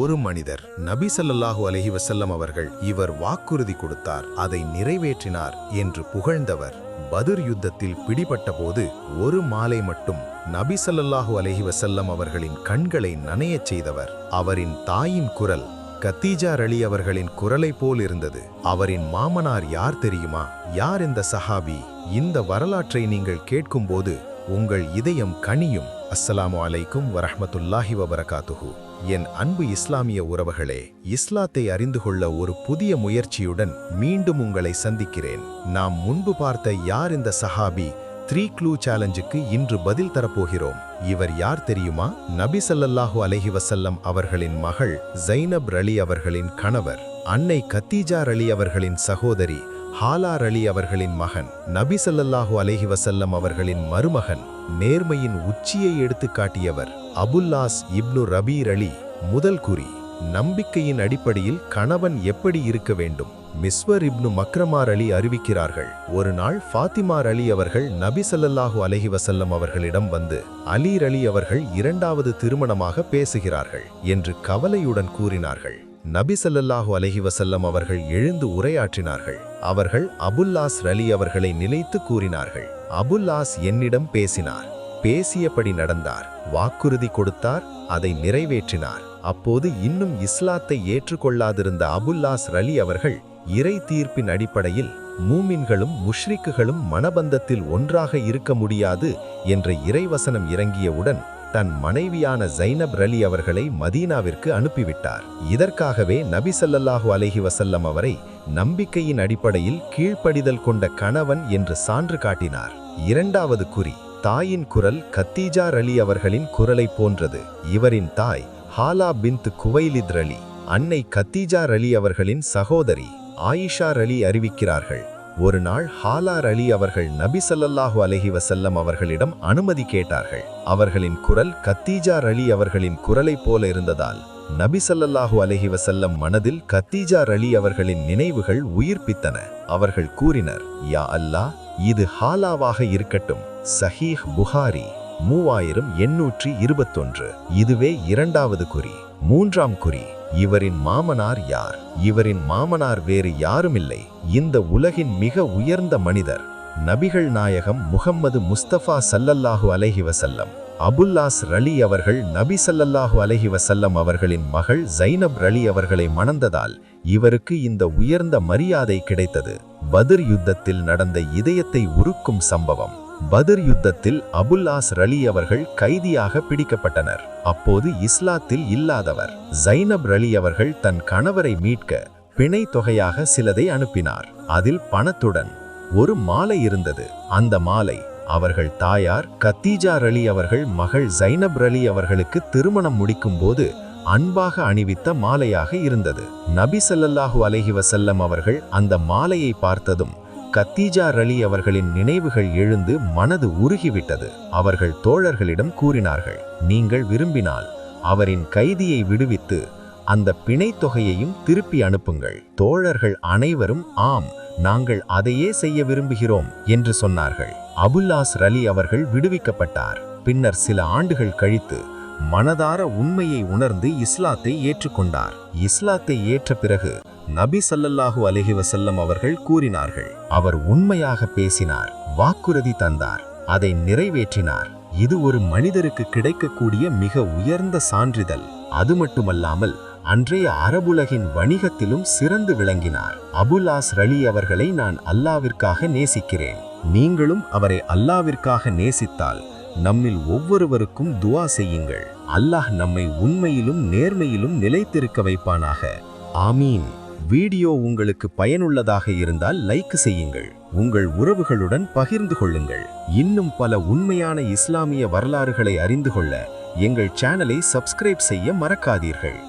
ஒரு மனிதர் நபி சல்லாஹூ அலஹி வசல்லம் அவர்கள் இவர் வாக்குறுதி கொடுத்தார் அதை நிறைவேற்றினார் என்று புகழ்ந்தவர். பதுர் யுத்தத்தில் பிடிபட்டபோது ஒரு மாலை மட்டும் நபி சல்லல்லாஹு அலஹி வசல்லம் அவர்களின் கண்களை நனையச் செய்தவர். அவரின் தாயின் குரல் கத்தீஜா அலி அவர்களின் குரலை போல் இருந்தது. அவரின் மாமனார் யார் தெரியுமா? யார் இந்த சஹாபி? இந்த வரலாற்றை நீங்கள் கேட்கும்போது உங்கள் இதயம் கனியும். அஸ்ஸலாமு அலைக்கும் வரஹ்மத்துல்லாஹி வபரகாத்துஹூ. என் அன்பு இஸ்லாமிய உறவுகளே இஸ்லாத்தை அறிந்து கொள்ள ஒரு புதிய முயற்சியுடன் மீண்டும் உங்களை சந்திக்கிறேன். நாம் முன்பு பார்த்த யார் இந்த சஹாபி? த்ரீ க்ளூ சேலஞ்சுக்கு இன்று பதில் தரப்போகிறோம். இவர் யார் தெரியுமா? நபி ஸல்லல்லாஹு அலஹி வசல்லம் அவர்களின் மகள் ஜைனப் ரலி அவர்களின் கணவர் அன்னை கத்தீஜா அலி அவர்களின் சகோதரி ஹாலா ரலி அவர்களின் மகன் நபி சல்லல்லாஹு அலைஹி வசல்லம் அவர்களின் மருமகன் நேர்மையின் உச்சியை எடுத்துக் காட்டியவர் அபுல்லாஸ் இப்னு ரபீர் அலி. முதல் குறி நம்பிக்கையின் அடிப்படையில் கணவன் எப்படி இருக்க வேண்டும்? மிஸ்வர் இப்னு மக்ரமார் அலி அறிவிக்கிறார்கள் ஒரு நாள் ஃபாத்திமார் அலி அவர்கள் நபி ஸல்லல்லாஹு அலைஹி அவர்களிடம் வந்து அலீர் அலி அவர்கள் இரண்டாவது திருமணமாக பேசுகிறார்கள் என்று கவலையுடன் கூறினார்கள். நபி ஸல்லல்லாஹு அலைஹி அவர்கள் எழுந்து உரையாற்றினார்கள். அவர்கள் அபுல்லாஸ் அலி அவர்களை நிலைத்து கூறினார்கள். அபுல்லாஸ் என்னிடம் பேசினார். பேசியபடி நடந்தார். வாக்குறுதி கொடுத்தார். அதை நிறைவேற்றினார். அப்போது இன்னும் இஸ்லாத்தை ஏற்றுக்கொள்ளாதிருந்த அபுல்லாஸ் ரலி அவர்கள் இறை தீர்ப்பின் அடிப்படையில் மூமின்களும் முஷ்ரிக்குகளும் மனபந்தத்தில் ஒன்றாக இருக்க முடியாது என்ற இறைவசனம் இறங்கியவுடன் தன் மனைவியான ஜைனப் ரலி அவர்களை மதீனாவிற்கு அனுப்பிவிட்டார். இதற்காகவே நபி சல்லல்லாஹு அலஹி வசல்லம் அவரை நம்பிக்கையின் அடிப்படையில் கீழ்ப்படிதல் கொண்ட கணவன் என்று சான்று காட்டினார். இரண்டாவது குறி தாயின் குரல் கத்தீஜா ரலி அவர்களின் குரலை போன்றது. இவரின் தாய் ஹாலா பிந்த் குவைலித் ரலி அன்னை கத்தீஜா ரலி அவர்களின் சகோதரி ஆயிஷா ரலி அறிவிக்கிறார்கள். ஒரு நாள் ஹாலார் அலி அவர்கள் நபி சல்லல்லாஹு அலஹி வசல்லம் அவர்களிடம் அனுமதி கேட்டார்கள். அவர்களின் குரல் கத்தீஜா அலி அவர்களின் குரலைப் போல இருந்ததால் நபி சல்லல்லாஹு அலஹி வசல்லம் மனதில் கத்தீஜா அலி அவர்களின் நினைவுகள் உயிர்ப்பித்தன. அவர்கள் கூறினர் யா அல்லாஹ் இது ஹாலாவாக இருக்கட்டும். சஹீஹ் புகாரி மூவாயிரம் எண்ணூற்றி இருபத்தொன்று. இதுவே இரண்டாவது குறி. மூன்றாம் குறி இவரின் மாமனார் யார்? இவரின் மாமனார் வேறு யாருமில்லை. இந்த உலகின் மிக உயர்ந்த மனிதர் நபிகள் நாயகம் முகம்மது முஸ்தபா சல்லல்லாஹு அலஹி வசல்லம் அபுல்லாஸ் ரலி அவர்கள் நபி சல்லல்லாஹு அலஹி வசல்லம் அவர்களின் மகள் ஜைனப் ரலி அவர்களை மணந்ததால் இவருக்கு இந்த உயர்ந்த மரியாதை கிடைத்தது. பதிர் யுத்தத்தில் நடந்த இதயத்தை உருக்கும் சம்பவம். பதர் யுத்தத்தில் அபுல்லாஸ் ரலி அவர்கள் கைதியாக பிடிக்கப்பட்டனர். அப்போது இஸ்லாத்தில் இல்லாதவர் ஜைனப் ரலி அவர்கள் தன் கணவரை மீட்க பிணை தொகையாக சிலதை அனுப்பினார். அதில் பணத்துடன் ஒரு மாலை இருந்தது. அந்த மாலை அவர்கள் தாயார் கத்தீஜா ரலி அவர்கள் மகள் ஜைனப் ரலி அவர்களுக்கு திருமணம் முடிக்கும் போது அன்பாக அணிவித்த மாலையாக இருந்தது. நபி சல்லல்லாஹு அலஹி வசல்லம் அவர்கள் அந்த மாலையை பார்த்ததும் கத்தீஜா ரலி அவர்களின் நினைவுகள் எழுந்து மனது உருகிவிட்டது. அவர்கள் தோழர்களிடம் கூறினார்கள் நீங்கள் விரும்பினால் அவரின் கைதியை விடுவித்து அந்த பிணைத் தொகையையும் திருப்பி அனுப்புங்கள். தோழர்கள் அனைவரும் ஆம் நாங்கள் அதையே செய்ய விரும்புகிறோம் என்று சொன்னார்கள். அபுல்லாஸ் ரலி அவர்கள் விடுவிக்கப்பட்டார். பின்னர் சில ஆண்டுகள் கழித்து மனதார உண்மையை உணர்ந்து இஸ்லாத்தை ஏற்றுக்கொண்டார். இஸ்லாத்தை ஏற்ற பிறகு நபி சல்லல்லாஹு அலஹி வசல்லம் அவர்கள் கூறினார்கள் அவர் உண்மையாக பேசினார் வாக்குறுதி தந்தார் அதை நிறைவேற்றினார். இது ஒரு மனிதருக்கு கிடைக்கக்கூடிய மிக உயர்ந்த சான்றிதழ். அது மட்டுமல்லாமல் அன்றைய அரபுலகின் வணிகத்திலும் சிறந்து விளங்கினார். அபுல்லாஸ் ரலி அவர்களை நான் அல்லாவிற்காக நேசிக்கிறேன். நீங்களும் அவரை அல்லாவிற்காக நேசித்தால் நம்மில் ஒவ்வொருவருக்கும் துவா செய்யுங்கள். அல்லாஹ் நம்மை உண்மையிலும் நேர்மையிலும் நிலைத்திருக்க வைப்பானாக. ஆமீன். வீடியோ உங்களுக்கு பயனுள்ளதாக இருந்தால் லைக் செய்யுங்கள். உங்கள் உறவுகளுடன் பகிர்ந்து கொள்ளுங்கள். இன்னும் பல உண்மையான இஸ்லாமிய வரலாறுகளை அறிந்து கொள்ள எங்கள் சேனலை சப்ஸ்கிரைப் செய்ய மறக்காதீர்கள்.